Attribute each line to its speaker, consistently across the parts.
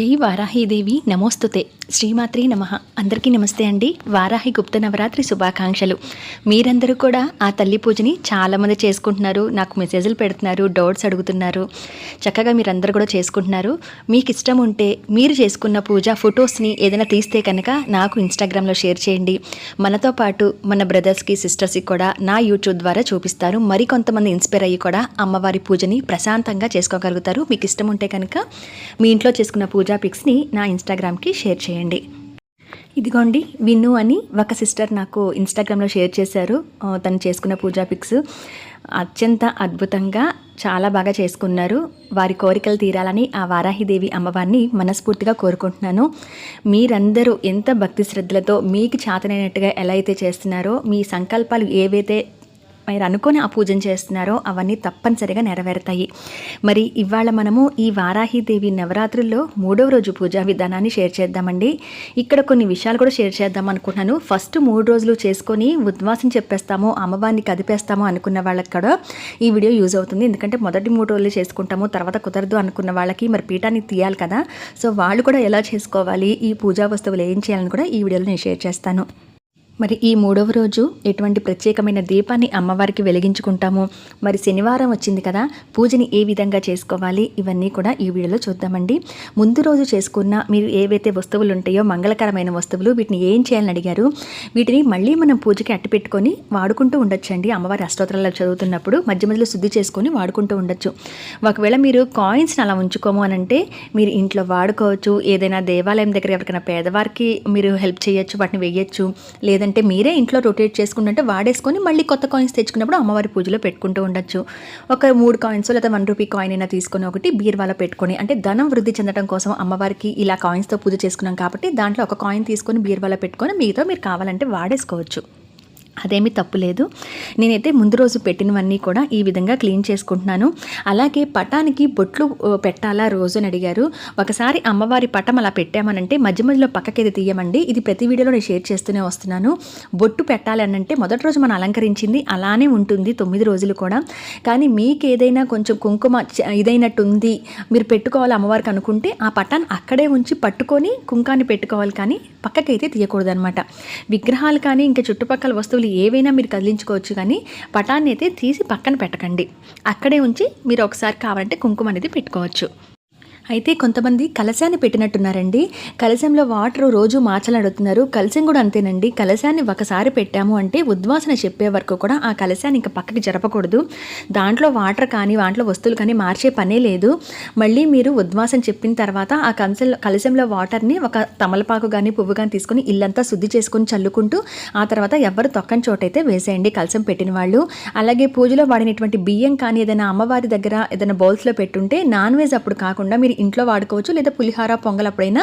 Speaker 1: శ్రీ వారాహీదేవి నమోస్తుతే. శ్రీమాత్రి నమ. అందరికీ నమస్తే అండి. వారాహి గుప్త నవరాత్రి శుభాకాంక్షలు. మీరందరూ కూడా ఆ తల్లి పూజని చాలామంది చేసుకుంటున్నారు. నాకు మెసేజ్లు పెడుతున్నారు డౌట్స్ అడుగుతున్నారు. చక్కగా మీరందరూ కూడా చేసుకుంటున్నారు. మీకు ఇష్టం ఉంటే మీరు చేసుకున్న పూజ ఫొటోస్ని ఏదైనా తీస్తే కనుక నాకు ఇన్స్టాగ్రామ్లో షేర్ చేయండి. మనతో పాటు మన బ్రదర్స్కి సిస్టర్స్కి కూడా నా యూట్యూబ్ ద్వారా చూపిస్తారు. మరి కొంతమంది ఇన్స్పైర్ అయ్యి కూడా అమ్మవారి పూజని ప్రశాంతంగా చేసుకోగలుగుతారు. మీకు ఇష్టం ఉంటే కనుక మీ ఇంట్లో చేసుకున్న పూజ పిక్స్ని నా ఇన్స్టాగ్రామ్కి షేర్ చేయండి. ఇదిగోండి విన్ను అని ఒక సిస్టర్ నాకు ఇన్స్టాగ్రామ్లో షేర్ చేశారు. తను చేసుకున్న పూజా పిక్స్ అత్యంత అద్భుతంగా చాలా బాగా చేసుకున్నారు. వారి కోరికలు తీరాలని ఆ వారాహిదేవి అమ్మవారిని మనస్ఫూర్తిగా కోరుకుంటున్నాను. మీరందరూ ఎంత భక్తి శ్రద్ధలతో మీకు చేతనైనట్టుగా ఎలా అయితే చేస్తున్నారో మీ సంకల్పాలు ఏవైతే మీరు అనుకొని ఆ పూజను చేస్తున్నారో అవన్నీ తప్పనిసరిగా నెరవేరుతాయి. మరి ఇవాళ మనము ఈ వారాహిదేవి నవరాత్రుల్లో మూడవ రోజు పూజా విధానాన్ని షేర్ చేద్దామండి. ఇక్కడ కొన్ని విషయాలు కూడా షేర్ చేద్దాం అనుకున్నాను ఫస్ట్ మూడు రోజులు చేసుకొని ఉద్వాసం చెప్పేస్తాము అమ్మవారిని కదిపేస్తాము అనుకున్న వాళ్ళకి కూడా ఈ వీడియో యూజ్ అవుతుంది. ఎందుకంటే మొదటి మూడు రోజులు చేసుకుంటాము తర్వాత కుదరదు అనుకున్న వాళ్ళకి మరి పీఠాన్ని తీయాలి కదా. సో వాళ్ళు కూడా ఎలా చేసుకోవాలి ఈ పూజా వస్తువులు ఏం చేయాలని కూడా ఈ వీడియోలో నేను షేర్ చేస్తాను. మరి ఈ మూడవ రోజు ఎటువంటి ప్రత్యేకమైన దీపాన్ని అమ్మవారికి వెలిగించుకుంటాము? మరి శనివారం వచ్చింది కదా పూజని ఏ విధంగా చేసుకోవాలి? ఇవన్నీ కూడా ఈ వీడియోలో చూద్దామండి. ముందు రోజు చేసుకున్న మీరు ఏవైతే వస్తువులు ఉంటాయో మంగళకరమైన వస్తువులు వీటిని ఏం చేయాలని అడిగారు? వీటిని మళ్ళీ మనం పూజకి అట్టి పెట్టుకొని వాడుకుంటూ ఉండొచ్చండి అమ్మవారి అష్టోత్తరాలు చదువుతున్నప్పుడు మధ్య మధ్యలో శుద్ధి చేసుకొని వాడుకుంటూ ఉండొచ్చు. ఒకవేళ మీరు కాయిన్స్ని అలా ఉంచుకోము అని అంటే మీరు ఇంట్లో వాడుకోవచ్చు. ఏదైనా దేవాలయం దగ్గర ఎవరికైనా పేదవారికి మీరు హెల్ప్ చేయొచ్చు వాటిని వేయచ్చు. లేదంటే మీరే ఇంట్లో రొటేట్ చేసుకుంటుంటే వాడేసుకొని మళ్ళీ కొత్త కాయిన్స్ తెచ్చుకున్నప్పుడు అమ్మవారి పూజలో పెట్టుకుంటూ ఉండొచ్చు. ఒక మూడు కాయిన్స్ లేదా వన్ రూపీ కాయిన్ అయినా తీసుకొని ఒకటి బీర్వాలో పెట్టుకొని అంటే ధనం వృద్ధి చెందడం కోసం అమ్మవారికి ఇలా కాయిన్స్తో పూజ చేసుకున్నాం కాబట్టి దాంట్లో ఒక కాయిన్ తీసుకొని బీర్వాలో పెట్టుకొని మిగతా మీరు కావాలంటే వాడేసుకోవచ్చు. అదేమీ తప్పులేదు నేనైతే ముందు రోజు పెట్టినవన్నీ కూడా ఈ విధంగా క్లీన్ చేసుకుంటున్నాను. అలాగే పటానికి బొట్లు పెట్టాలా రోజు అని అడిగారు. ఒకసారి అమ్మవారి పటం అలా పెట్టామనంటే మధ్య మధ్యలో పక్కకేది తీయమండి. ఇది ప్రతి వీడియోలో నేను షేర్ చేస్తూనే వస్తున్నాను. బొట్టు పెట్టాలి అంటే మొదటి రోజు మనం అలంకరించింది అలానే ఉంటుంది తొమ్మిది రోజులు కూడా. కానీ మీకు ఏదైనా కొంచెం కుంకుమ ఇదైనట్టుంది మీరు పెట్టుకోవాలి అమ్మవారికి అనుకుంటే ఆ పటాన్ని అక్కడే ఉంచి పట్టుకొని కుంకాన్ని పెట్టుకోవాలి కానీ పక్కకైతే తీయకూడదు అనమాట విగ్రహాలు కానీ ఇంకా చుట్టుపక్కల వస్తువులు ఏవైనా మీరు కదిలించుకోవచ్చు కానీ పటాన్ని అయితే తీసి పక్కన పెట్టకండి. అక్కడే ఉంచి మీరు ఒకసారి కావాలంటే కుంకుమ అనేది పెట్టుకోవచ్చు. అయితే కొంతమంది కలశాన్ని పెట్టినట్టున్నారండి. కలశంలో వాటర్ రోజు మార్చాలని అడుగుతున్నారు కలశం కూడా అంతేనండి. కలశాన్ని ఒకసారి పెట్టాము అంటే ఉద్వాసన చెప్పే వరకు కూడా ఆ కలశాన్ని ఇంకా పక్కకి జరపకూడదు. దాంట్లో వాటర్ కానీ దాంట్లో వస్తువులు కానీ మార్చే పనే లేదు. మళ్ళీ మీరు ఉద్వాసన చెప్పిన తర్వాత ఆ కలశంలో కలశంలో వాటర్ని ఒక తమలపాకు కానీ పువ్వు కానీ తీసుకొని ఇల్లంతా శుద్ధి చేసుకొని చల్లుకుంటూ ఆ తర్వాత ఎవరు తొక్కని చోటైతే వేసేయండి కలశం పెట్టిన వాళ్ళు. అలాగే పూజలో వాడినటువంటి బియ్యం కానీ ఏదైనా అమ్మవారి దగ్గర ఏదైనా బౌల్స్లో పెట్టుంటే నాన్ వెజ్ అప్పుడు కాకుండా మీరు ఇంట్లో వాడుకోవచ్చు లేదా పులిహార పొంగల్ అప్పుడైనా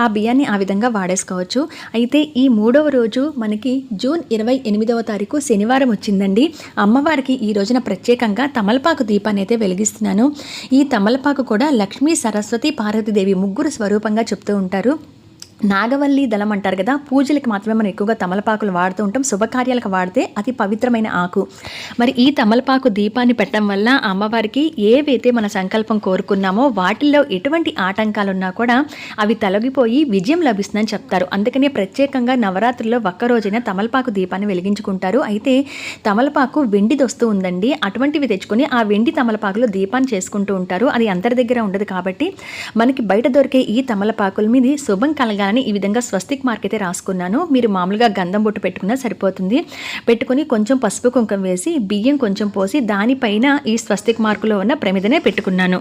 Speaker 1: ఆ బియ్యాన్ని ఆ విధంగా వాడేసుకోవచ్చు. అయితే ఈ మూడవ రోజు మనకి జూన్ ఇరవై ఎనిమిదవ తారీఖు శనివారం వచ్చిందండి. అమ్మవారికి ఈ రోజున ప్రత్యేకంగా తమలపాకు దీపాన్ని అయితే వెలిగిస్తున్నాను. ఈ తమలపాకు కూడా లక్ష్మీ సరస్వతి పార్వతీదేవి ముగ్గురు స్వరూపంగా చెప్తూ ఉంటారు. నాగవల్లి దళం అంటారు కదా పూజలకు మాత్రమే మనం ఎక్కువగా తమలపాకులు వాడుతూ ఉంటాం శుభకార్యాలకు వాడితే అతి పవిత్రమైన ఆకు. మరి ఈ తమలపాకు దీపాన్ని పెట్టడం వల్ల అమ్మవారికి ఏవైతే మన సంకల్పం కోరుకున్నామో వాటిల్లో ఎటువంటి ఆటంకాలు ఉన్నా కూడా అవి తొలగిపోయి విజయం లభిస్తుందని చెప్తారు. అందుకనే ప్రత్యేకంగా నవరాత్రుల్లో ఒక్కరోజైనా తమలపాకు దీపాన్ని వెలిగించుకుంటారు. అయితే తమలపాకు వెండిది వస్తూ ఉందండి అటువంటివి తెచ్చుకొని ఆ వెండి తమలపాకులో దీపాన్ని చేసుకుంటూ ఉంటారు. అది అందరి దగ్గర ఉండదు కాబట్టి మనకి బయట దొరికే ఈ తమలపాకుల మీద శుభం అని ఈ విధంగా స్వస్తిక్ మార్క్ అయితే రాసుకున్నాను. మీరు మామూలుగా గంధం బొట్టు పెట్టుకున్నా సరిపోతుంది. పెట్టుకొని కొంచెం పసుపు కుంకం వేసి బియ్యం కొంచెం పోసి దానిపైన ఈ స్వస్తిక్ మార్కులో ఉన్న ప్రమిదనే పెట్టుకున్నాను.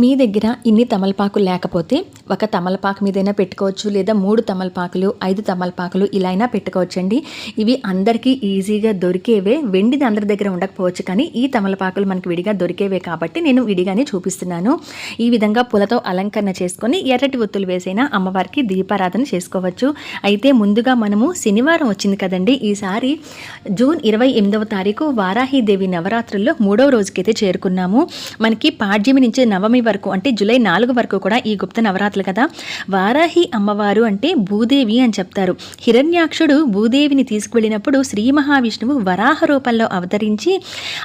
Speaker 1: మీ దగ్గర ఇన్ని తమలపాకులు లేకపోతే ఒక తమలపాకు మీదైనా పెట్టుకోవచ్చు లేదా మూడు తమలపాకులు ఐదు తమలపాకులు ఇలా అయినా పెట్టుకోవచ్చండి. ఇవి అందరికీ ఈజీగా దొరికేవే. వెండిది అందరి దగ్గర ఉండకపోవచ్చు కానీ ఈ తమలపాకులు మనకి విడిగా దొరికేవే కాబట్టి నేను విడిగానే చూపిస్తున్నాను. ఈ విధంగా పూలతో అలంకరణ చేసుకొని ఎర్రటి ఒత్తులు వేసైనా అమ్మవారికి దీపారాధన చేసుకోవచ్చు. అయితే ముందుగా మనము శనివారం వచ్చింది కదండి. ఈసారి జూన్ ఇరవై ఎనిమిదవ తారీఖు వారాహీదేవి నవరాత్రుల్లో మూడవ రోజుకైతే చేరుకున్నాము. మనకి పాడ్యమి నుంచి నవమి వరకు అంటే జూలై నాలుగు వరకు కూడా ఈ గుప్త నవరాత్రులు కదా. వారాహి అమ్మవారు అంటే భూదేవి అని చెప్తారు. హిరణ్యాక్షుడు భూదేవిని తీసుకువెళ్ళినప్పుడు శ్రీ మహావిష్ణువు వరాహ రూపంలో అవతరించి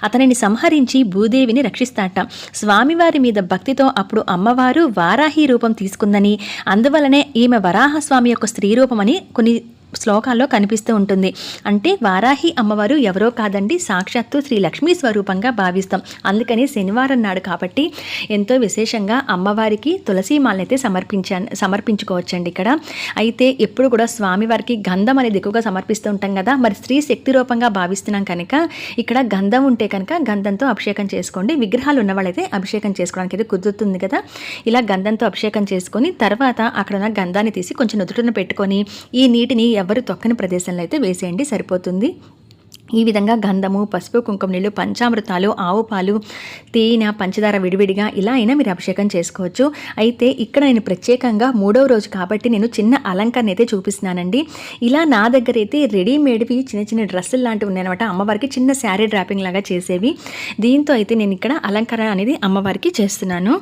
Speaker 1: అతనిని సంహరించి భూదేవిని రక్షిస్తాట. స్వామివారి మీద భక్తితో అప్పుడు అమ్మవారు వారాహి రూపం తీసుకుందని అందువలనే ఈమె వరాహస్వామి యొక్క స్త్రీ రూపమని కొన్ని శ్లోకాల్లో కనిపిస్తూ ఉంటుంది. అంటే వారాహి అమ్మవారు ఎవరో కాదండి సాక్షాత్తు శ్రీ లక్ష్మీ స్వరూపంగా భావిస్తాం. అందుకని శనివారం నాడు కాబట్టి ఎంతో విశేషంగా అమ్మవారికి తులసి మాలనైతే సమర్పించాను సమర్పించుకోవచ్చండి ఇక్కడ. అయితే ఎప్పుడు కూడా స్వామివారికి గంధం అనేది ఎక్కువగా సమర్పిస్తూ ఉంటాం కదా మరి స్త్రీ శక్తి రూపంగా భావిస్తున్నాం కనుక ఇక్కడ గంధం ఉంటే కనుక గంధంతో అభిషేకం చేసుకోండి. విగ్రహాలు ఉన్న వాళ్ళైతే అభిషేకం చేసుకోవడానికి అయితే కుదురుతుంది కదా. ఇలా గంధంతో అభిషేకం చేసుకొని తర్వాత అక్కడ ఉన్న గంధాన్ని తీసి కొంచెం నుదుటిన పెట్టుకొని ఈ నీటిని ఎవరు తొక్కని ప్రదేశంలో అయితే వేసేయండి సరిపోతుంది. ఈ విధంగా గంధము పసుపు కుంకుమ నీళ్ళు పంచామృతాలు ఆవు పాలు తేనె పంచదార విడివిడిగా ఇలా అయినా మీరు అభిషేకం చేసుకోవచ్చు. అయితే ఇక్కడ నేను ప్రత్యేకంగా మూడవ రోజు కాబట్టి నేను చిన్న అలంకరణ అయితే చూపిస్తున్నానండి. ఇలా నా దగ్గర అయితే రెడీమేడ్వి చిన్న చిన్న డ్రెస్సులు లాంటివి ఉన్నాయన్నమాట. అమ్మవారికి చిన్న శారీ డ్రాపింగ్ లాగా చేసేవి. దీంతో అయితే నేను ఇక్కడ అలంకరణ అనేది అమ్మవారికి చేస్తున్నాను.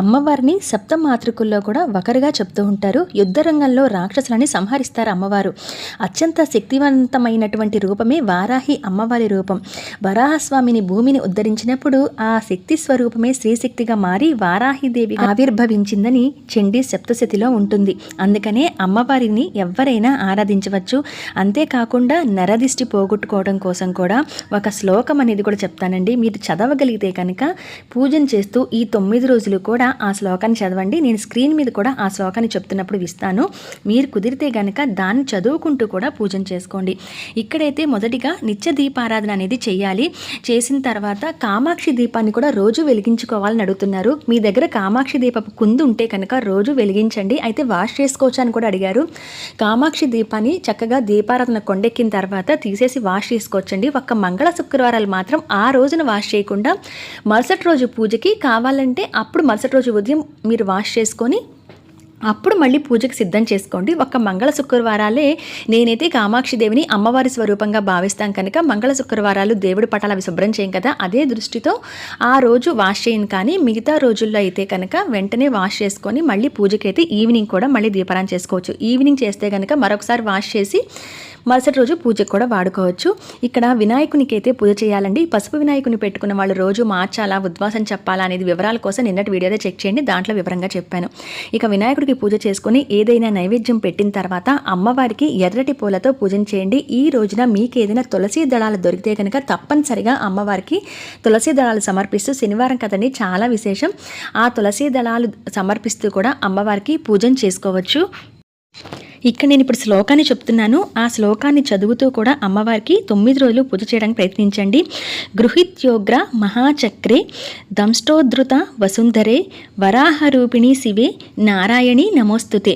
Speaker 1: అమ్మవారిని సప్త మాతృకుల్లో కూడా ఒకరుగా చెప్తూ ఉంటారు. యుద్ధ రంగంలో రాక్షసులని సంహరిస్తారు అమ్మవారు. అత్యంత శక్తివంతమైనటువంటి రూపమే వారాహి అమ్మవారి రూపం. వరాహస్వామిని భూమిని ఉద్ధరించినప్పుడు ఆ శక్తి స్వరూపమే శ్రీశక్తిగా మారి వారాహిదేవి ఆవిర్భవించిందని చండీ సప్తశతిలో ఉంటుంది. అందుకనే అమ్మవారిని ఎవరైనా ఆరాధించవచ్చు. అంతేకాకుండా నరదిష్టి పోగొట్టుకోవడం కోసం కూడా ఒక శ్లోకం అనేది కూడా చెప్తానండి. మీరు చదవగలిగితే కనుక పూజన చేస్తూ ఈ తొమ్మిది రోజులు కూడా ఆ శ్లోకాన్ని చదవండి. నేను స్క్రీన్ మీద కూడా ఆ శ్లోకాన్ని చెప్తున్నప్పుడు ఇస్తాను. మీరు కుదిరితే గనక దాన్ని చదువుకుంటూ కూడా పూజన చేసుకోండి. ఇక్కడైతే మొదటిగా నిత్య దీపారాధన అనేది చేయాలి. చేసిన తర్వాత కామాక్షి దీపాన్ని కూడా రోజు వెలిగించుకోవాలని అడుగుతున్నారు. మీ దగ్గర కామాక్షి దీపపు కుందు ఉంటే కనుక రోజు వెలిగించండి. అయితే వాష్ చేసుకోవచ్చు అని కూడా అడిగారు. కామాక్షి దీపాన్ని చక్కగా దీపారాధన కొండెక్కిన తర్వాత తీసేసి వాష్ చేసుకోవచ్చండి. ఒక్క మంగళ శుక్రవారాలు మాత్రం ఆ రోజున వాష్ చేయకుండా మరుసటి రోజు పూజకి కావాలంటే అప్పుడు మరుసటి రోజు ఉదయం మీరు వాష్ చేసుకొని అప్పుడు మళ్ళీ పూజకి సిద్ధం చేసుకోండి. ఒక్క మంగళ శుక్రవారాలే నేనైతే కామాక్షి దేవిని అమ్మవారి స్వరూపంగా భావిస్తాం కనుక మంగళ శుక్రవారాలు దేవుడి పటాలు అవి శుభ్రం చేయం కదా. అదే దృష్టితో ఆ రోజు వాష్ చేయను కానీ మిగతా రోజుల్లో అయితే కనుక వెంటనే వాష్ చేసుకొని మళ్ళీ పూజకి అయితే ఈవినింగ్ కూడా మళ్ళీ దీపారాయణ చేసుకోవచ్చు. ఈవినింగ్ చేస్తే కనుక మరొకసారి వాష్ చేసి మరుసటి రోజు పూజకు కూడా వాడుకోవచ్చు. ఇక్కడ వినాయకునికి అయితే పూజ చేయాలండి. పసుపు వినాయకుని పెట్టుకున్న వాళ్ళు రోజు మార్చాలా ఉద్వాసం చెప్పాలా అనేది వివరాల కోసం నిన్నటి వీడియోలో చెక్ చేయండి. దాంట్లో వివరంగా చెప్పాను. ఇక వినాయకుడికి పూజ చేసుకుని ఏదైనా నైవేద్యం పెట్టిన తర్వాత అమ్మవారికి ఎర్రటి పూలతో పూజన చేయండి. ఈ రోజున మీకు ఏదైనా తులసి దళాలు దొరికితే కనుక తప్పనిసరిగా అమ్మవారికి తులసి దళాలు సమర్పిస్తూ శనివారం కదండి చాలా విశేషం. ఆ తులసి దళాలు సమర్పిస్తూ కూడా అమ్మవారికి పూజన చేసుకోవచ్చు. ఇక్కడ నేను ఇప్పుడు శ్లోకాన్ని చెప్తున్నాను. ఆ శ్లోకాన్ని చదువుతూ కూడా అమ్మవారికి తొమ్మిది రోజులు పూజ చేయడానికి ప్రయత్నించండి. గృహిత్యోగ్ర మహాచక్రే దంష్టోద్ధృత వసుంధరే వరాహరూపిణి శివే నారాయణి నమోస్తుతే.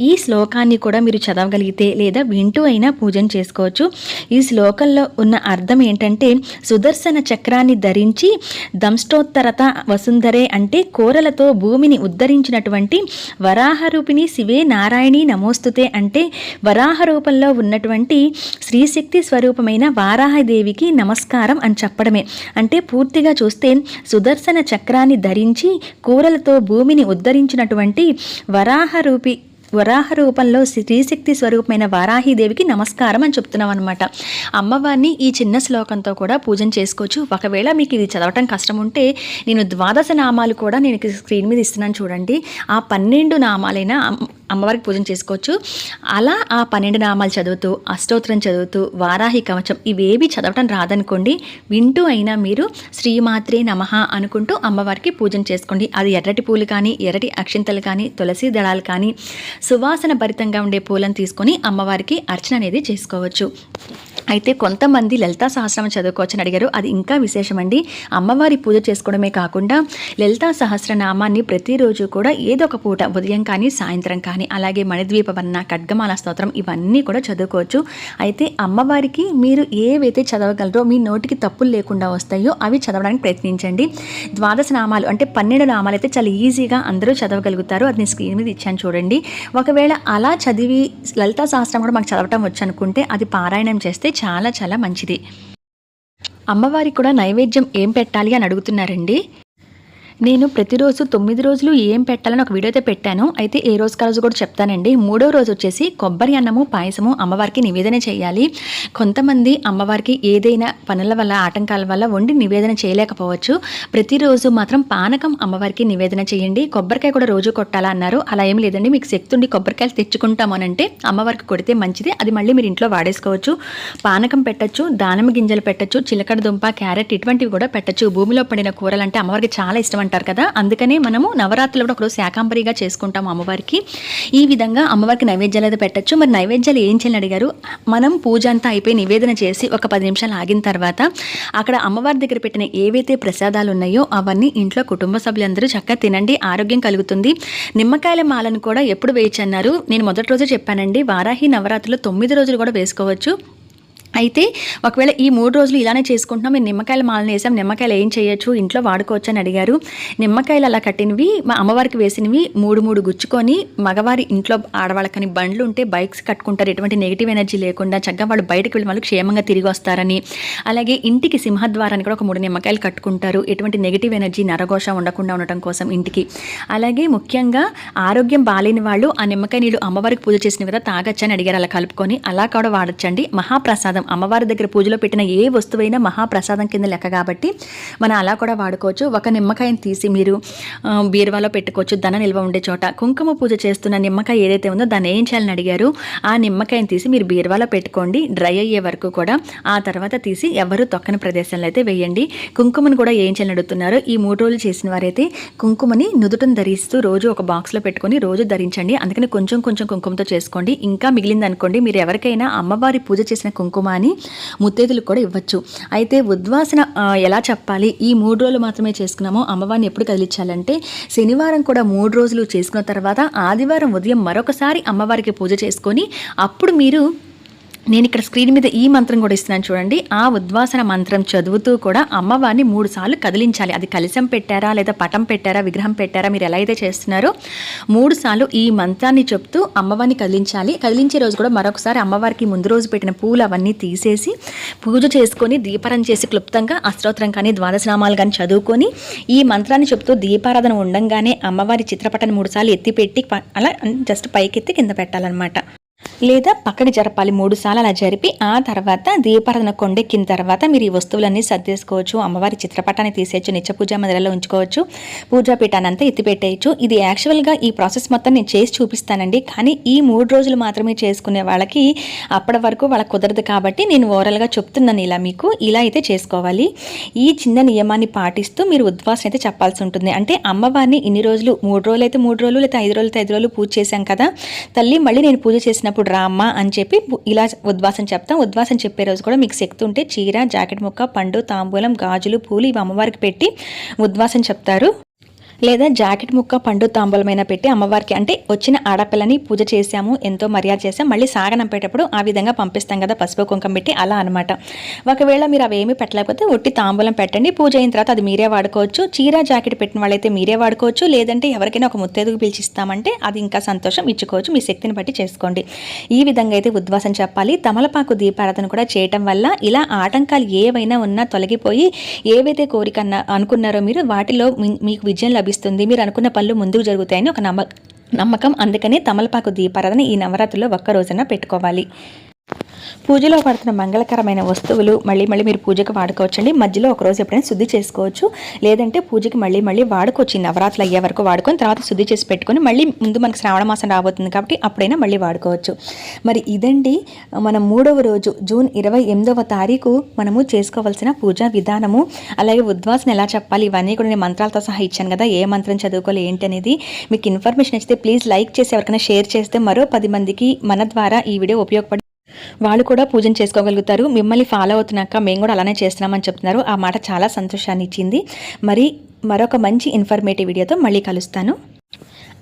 Speaker 1: ఈ శ్లోకాన్ని కూడా మీరు చదవగలిగితే లేదా వింటూ అయినా పూజన చేసుకోవచ్చు. ఈ శ్లోకంలో ఉన్న అర్థం ఏంటంటే సుదర్శన చక్రాన్ని ధరించి దంష్టోత్తరత వసుంధరే అంటే కోరలతో భూమిని ఉద్ధరించినటువంటి వరాహరూపిణి శివే నారాయణి నమోస్తుతే అంటే వరాహ రూపంలో ఉన్నటువంటి శ్రీశక్తి స్వరూపమైన వారాహదేవికి నమస్కారం అని చెప్పడమే. అంటే పూర్తిగా చూస్తే సుదర్శన చక్రాన్ని ధరించి కూరలతో భూమిని ఉద్ధరించినటువంటి వరాహరూపి వరాహ రూపంలో శ్రీశక్తి స్వరూపమైన వారాహిదేవికి నమస్కారం అని చెప్తున్నాం అనమాట అమ్మవారిని ఈ చిన్న శ్లోకంతో కూడా పూజన చేసుకోవచ్చు. ఒకవేళ మీకు ఇది చదవటం కష్టం ఉంటే నేను ద్వాదశ నామాలు కూడా నేను స్క్రీన్ మీద ఇస్తున్నాను చూడండి. ఆ పన్నెండు నామాలైన అమ్మవారికి పూజన చేసుకోవచ్చు. అలా ఆ పన్నెండు నామాలు చదువుతూ అష్టోత్తరం చదువుతూ వారాహి కవచం ఇవేవి చదవటం రాదనుకోండి వింటూ అయినా మీరు శ్రీమాత్రే నమః అనుకుంటూ అమ్మవారికి పూజన చేసుకోండి. అది ఎర్రటి పూలు కానీ ఎర్రటి అక్షింతలు కానీ తులసి దళాలు కానీ సువాసన భరితంగా ఉండే పూలను తీసుకొని అమ్మవారికి అర్చన అనేది చేసుకోవచ్చు. అయితే కొంతమంది లలితా సహస్రం చదువుకోవచ్చని అడిగారు. అది ఇంకా విశేషమండి. అమ్మవారి పూజ చేసుకోవడమే కాకుండా లలితా సహస్రనామాన్ని ప్రతిరోజు కూడా ఏదో ఒక పూట ఉదయం కానీ సాయంత్రం కానీ అలాగే మణిద్వీప వర్ణ ఖడ్గమాల స్తోత్రం ఇవన్నీ కూడా చదువుకోవచ్చు. అయితే అమ్మవారికి మీరు ఏవైతే చదవగలరో మీ నోటికి తప్పులు లేకుండా వస్తాయో అవి చదవడానికి ప్రయత్నించండి. ద్వాదశ నామాలు అంటే పన్నెండు నామాలు అయితే చాలా ఈజీగా అందరూ చదవగలుగుతారు. అది నేను స్క్రీన్ మీద ఇచ్చాను చూడండి. ఒకవేళ అలా చదివి లలితా సహస్రం కూడా మాకు చదవటం వచ్చనుకుంటే అది పారాయణం చేస్తే చాలా చాలా మంచిది. అమ్మవారికి కూడా నైవేద్యం ఏం పెట్టాలి అని అడుగుతున్నారండి? నేను ప్రతిరోజు తొమ్మిది రోజులు ఏం పెట్టాలని ఒక వీడియో అయితే పెట్టాను. అయితే ఏ రోజు రోజు కూడా చెప్తానండి. మూడో రోజు వచ్చేసి కొబ్బరి అన్నము పాయసము అమ్మవారికి నివేదన చేయాలి. కొంతమంది అమ్మవారికి ఏదైనా పనుల వల్ల ఆటంకాల వల్ల వండి నివేదన చేయలేకపోవచ్చు. ప్రతిరోజు మాత్రం పానకం అమ్మవారికి నివేదన చేయండి. కొబ్బరికాయ కూడా రోజు కొట్టాలా అన్నారు. అలా ఏం లేదండి. మీకు శక్తి ఉండి కొబ్బరికాయలు తెచ్చుకుంటామనంటే అమ్మవారికి కొడితే మంచిది. అది మళ్ళీ మీరు ఇంట్లో వాడేసుకోవచ్చు. పానకం పెట్టచ్చు దానిమ్మ గింజలు పెట్టచ్చు చిలకడ దుంప క్యారెట్ ఇటువంటివి కూడా పెట్టచ్చు. భూమిలో పడిన కూరలు అంటే అమ్మవారికి చాలా ఇష్టం అంటారు కదా? అందుకనే మనము నవరాత్రులు కూడా ఒకరోజు శాకాంబరిగా చేసుకుంటాము అమ్మవారికి. ఈ విధంగా అమ్మవారికి నైవేద్యాలు అయితే పెట్టచ్చు. మరి నైవేద్యాలు ఏం చేయాలని అడిగారు? మనం పూజ అంతా అయిపోయి నివేదన చేసి ఒక పది నిమిషాలు ఆగిన తర్వాత అక్కడ అమ్మవారి దగ్గర పెట్టిన ఏవైతే ప్రసాదాలు ఉన్నాయో అవన్నీ ఇంట్లో కుటుంబ సభ్యులందరూ చక్కగా తినండి ఆరోగ్యం కలుగుతుంది. నిమ్మకాయల మాలను కూడా ఎప్పుడు వేయచ్చు అన్నారు. నేను మొదటి రోజే చెప్పానండి వారాహి నవరాత్రులు తొమ్మిది రోజులు కూడా వేసుకోవచ్చు. అయితే ఒకవేళ ఈ మూడు రోజులు ఇలానే చేసుకుంటున్నాం మేము నిమ్మకాయల మాలను వేసాం నిమ్మకాయలు ఏం చేయొచ్చు ఇంట్లో వాడుకోవచ్చు అని అడిగారు. నిమ్మకాయలు అలా కట్టినవి మా అమ్మవారికి వేసినవి మూడు మూడు గుచ్చుకొని మగవారి ఇంట్లో ఆడవాళ్ళకని బండ్లు ఉంటే బైక్స్ కట్టుకుంటారు ఎటువంటి నెగిటివ్ ఎనర్జీ లేకుండా చక్కగా వాళ్ళు బయటకు వెళ్ళి వాళ్ళు క్షేమంగా తిరిగి వస్తారని. అలాగే ఇంటికి సింహద్వారాన్ని కూడా ఒక మూడు నిమ్మకాయలు కట్టుకుంటారు ఎటువంటి నెగిటివ్ ఎనర్జీ నరఘోష ఉండకుండా ఉండటం కోసం ఇంటికి. అలాగే ముఖ్యంగా ఆరోగ్యం బాలేని వాళ్ళు ఆ నిమ్మకాయ నీళ్ళు అమ్మవారికి పూజ చేసిన కదా తాగచ్చని అడిగారు అలా కలుపుకొని అలా కూడా వాడచ్చండి. మహాప్రసాదం మనం అమ్మవారి దగ్గర పూజలో పెట్టిన ఏ వస్తువైనా మహాప్రసాదం కింద లెక్క కాబట్టి మనం అలా కూడా వాడుకోవచ్చు. ఒక నిమ్మకాయని తీసి మీరు బీరువాలో పెట్టుకోవచ్చు. ధన నిల్వ ఉండే చోట కుంకుమ పూజ చేస్తున్న నిమ్మకాయ ఏదైతే ఉందో దాన్ని ఏం చేయాలని అడిగారు? ఆ నిమ్మకాయని తీసి మీరు బీరువాలో పెట్టుకోండి. డ్రై అయ్యే వరకు కూడా ఆ తర్వాత తీసి ఎవరు తొక్కని ప్రదేశంలో అయితే వేయండి. కుంకుమను కూడా ఏం చేయాలని అడుగుతున్నారు? ఈ మూడు రోజులు చేసిన వారైతే కుంకుమని నుదుటను ధరిస్తూ రోజు ఒక బాక్స్లో పెట్టుకొని రోజు ధరించండి. అందుకని కొంచెం కొంచెం కుంకుమతో చేసుకోండి. ఇంకా మిగిలింది అనుకోండి మీరు ఎవరికైనా అమ్మవారి పూజ చేసిన కుంకుమ అని ముత్తేదులకు కూడా ఇవ్వచ్చు. అయితే ఉద్వాసన ఎలా చెప్పాలి? ఈ మూడు రోజులు మాత్రమే చేసుకున్నామో. అమ్మవారిని ఎప్పుడు కదిలించాలంటే శనివారం కూడా మూడు రోజులు చేసుకున్న తర్వాత ఆదివారం ఉదయం మరొకసారి అమ్మవారికి పూజ చేసుకొని అప్పుడు మీరు నేను ఇక్కడ స్క్రీన్ మీద ఈ మంత్రం కూడా ఇస్తున్నాను చూడండి. ఆ ఉద్వాసన మంత్రం చదువుతూ కూడా అమ్మవారిని మూడు సార్లు కదిలించాలి. అది కలిసం పెట్టారా లేదా పటం పెట్టారా విగ్రహం పెట్టారా మీరు ఎలా అయితే చేస్తున్నారో మూడు సార్లు ఈ మంత్రాన్ని చెప్తూ అమ్మవారిని కదిలించాలి. కదిలించే రోజు కూడా మరొకసారి అమ్మవారికి ముందు రోజు పెట్టిన పూలు అవన్నీ తీసేసి పూజ చేసుకొని దీపారం చేసి క్లుప్తంగా అస్త్రోత్తరం కానీ ద్వాదశనామాలు కానీ చదువుకొని ఈ మంత్రాన్ని చెప్తూ దీపారాధన ఉండంగానే అమ్మవారి చిత్రపటాన్ని మూడు సార్లు ఎత్తిపెట్టి అలా జస్ట్ పైకెత్తి కింద పెట్టాలన్నమాట. లేదా పక్కకి జరపాలి. మూడు సార్లు అలా జరిపి ఆ తర్వాత దీపారాధన కొండెక్కిన తర్వాత మీరు ఈ వస్తువులన్నీ సర్దేసుకోవచ్చు. అమ్మవారి చిత్రపటాన్ని తీసేయచ్చు. నిత్య పూజా మందిరంలో ఉంచుకోవచ్చు. పూజా పీఠానంతా అంతా ఎత్తిపెట్టేయచ్చు. ఇది యాక్చువల్గా ఈ ప్రాసెస్ మొత్తం నేను చేసి చూపిస్తానండి. కానీ ఈ మూడు రోజులు మాత్రమే చేసుకునే వాళ్ళకి అప్పటి వరకు వాళ్ళకి కుదరదు కాబట్టి నేను ఓవరాల్గా చెప్తున్నాను ఇలా మీకు. ఇలా అయితే చేసుకోవాలి. ఈ చిన్న నియమాన్ని పాటిస్తూ మీరు ఉద్వాసన అయితే చెప్పాల్సి ఉంటుంది. అంటే అమ్మవారిని ఇన్ని రోజులు మూడు రోజులు అయితే మూడు రోజులు లేదా ఐదు రోజులు ఐదు రోజులు పూజ చేశాం కదా. తల్లి మళ్ళీ నేను పూజ చేసినప్పుడు రామ్మ అని చెప్పి ఇలా ఉద్వాసం చెప్తాం. ఉద్వాసం చెప్పే రోజు కూడా మీకు శక్తి ఉంటే చీర జాకెట్ ముక్క పండు తాంబూలం గాజులు పూలు ఇవి అమ్మవారికి పెట్టి ఉద్వాసం చెప్తారు. లేదా జాకెట్ ముక్క పండు తాంబూలమైన పెట్టి అమ్మవారికి అంటే వచ్చిన ఆడపిల్లని పూజ చేశాము ఎంతో మర్యాద చేసాం మళ్ళీ సాగనంపేటప్పుడు ఆ విధంగా పంపిస్తాం కదా పసుపు కుంకం పెట్టి అలా అనమాట ఒకవేళ మీరు అవేమీ పెట్టలేకపోతే ఒట్టి తాంబూలం పెట్టండి పూజ అయిన తర్వాత అది మీరే వాడుకోవచ్చు. చీర జాకెట్ పెట్టిన వాళ్ళైతే మీరే వాడుకోవచ్చు లేదంటే ఎవరికైనా ఒక ముత్తేదుకు పిలిచిస్తామంటే అది ఇంకా సంతోషం ఇచ్చుకోవచ్చు మీ శక్తిని బట్టి చేసుకోండి. ఈ విధంగా అయితే ఉద్వాసం చెప్పాలి. తమలపాకు దీపారాధన కూడా చేయటం వల్ల ఇలా ఆటంకాలు ఏవైనా ఉన్నా తొలగిపోయి ఏవైతే కోరిక అనుకున్నారో మీరు వాటిలో మీకు విజయం లభిస్తుంది. లభిస్తుంది. మీరు అనుకున్న పనులు ముందుకు జరుగుతాయని ఒక నమ్మ నమ్మకం. అందుకనే తమలపాకు దీపారాధన ఈ నవరాత్రిలో ఒక్క రోజున పెట్టుకోవాలి. పూజలో పడుతున్న మంగళకరమైన వస్తువులు మళ్ళీ మళ్ళీ మీరు పూజకు వాడుకోవచ్చండి. మధ్యలో ఒకరోజు ఎప్పుడైనా శుద్ధి చేసుకోవచ్చు. లేదంటే పూజకి మళ్ళీ మళ్ళీ వాడుకోవచ్చు. నవరాత్రులు అయ్యే వరకు వాడుకొని తర్వాత శుద్ధి చేసి పెట్టుకొని మళ్ళీ ముందు మనకు శ్రావణ మాసం రాబోతుంది కాబట్టి అప్పుడైనా మళ్ళీ వాడుకోవచ్చు. మరి ఇదండి మనం మూడవ రోజు జూన్ ఇరవై ఎనిమిదవ తారీఖు మనము చేసుకోవాల్సిన పూజా విధానము. అలాగే ఉద్వాసన ఎలా చెప్పాలి? ఇవన్నీ కూడా నేను మంత్రాలతో సహా ఇచ్చాను కదా. ఏ మంత్రం చదువుకోవాలి ఏంటి అనేది మీకు ఇన్ఫర్మేషన్ ఇస్తే ప్లీజ్ లైక్ చేసి ఎవరికైనా షేర్ చేస్తే మరో పది మందికి మన ద్వారా ఈ వీడియో ఉపయోగపడి వాళ్ళు కూడా పూజను చేసుకోగలుగుతారు. మిమ్మల్ని ఫాలో అవుతున్నాక మేము కూడా అలానే చేస్తున్నామని చెప్తున్నారు. ఆ మాట చాలా సంతోషాన్ని ఇచ్చింది. మరి మరొక మంచి ఇన్ఫర్మేటివ్ వీడియోతో మళ్ళీ కలుస్తాను.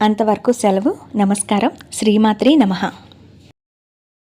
Speaker 1: అంతవరకు సెలవు నమస్కారం. శ్రీమాత్రి నమ.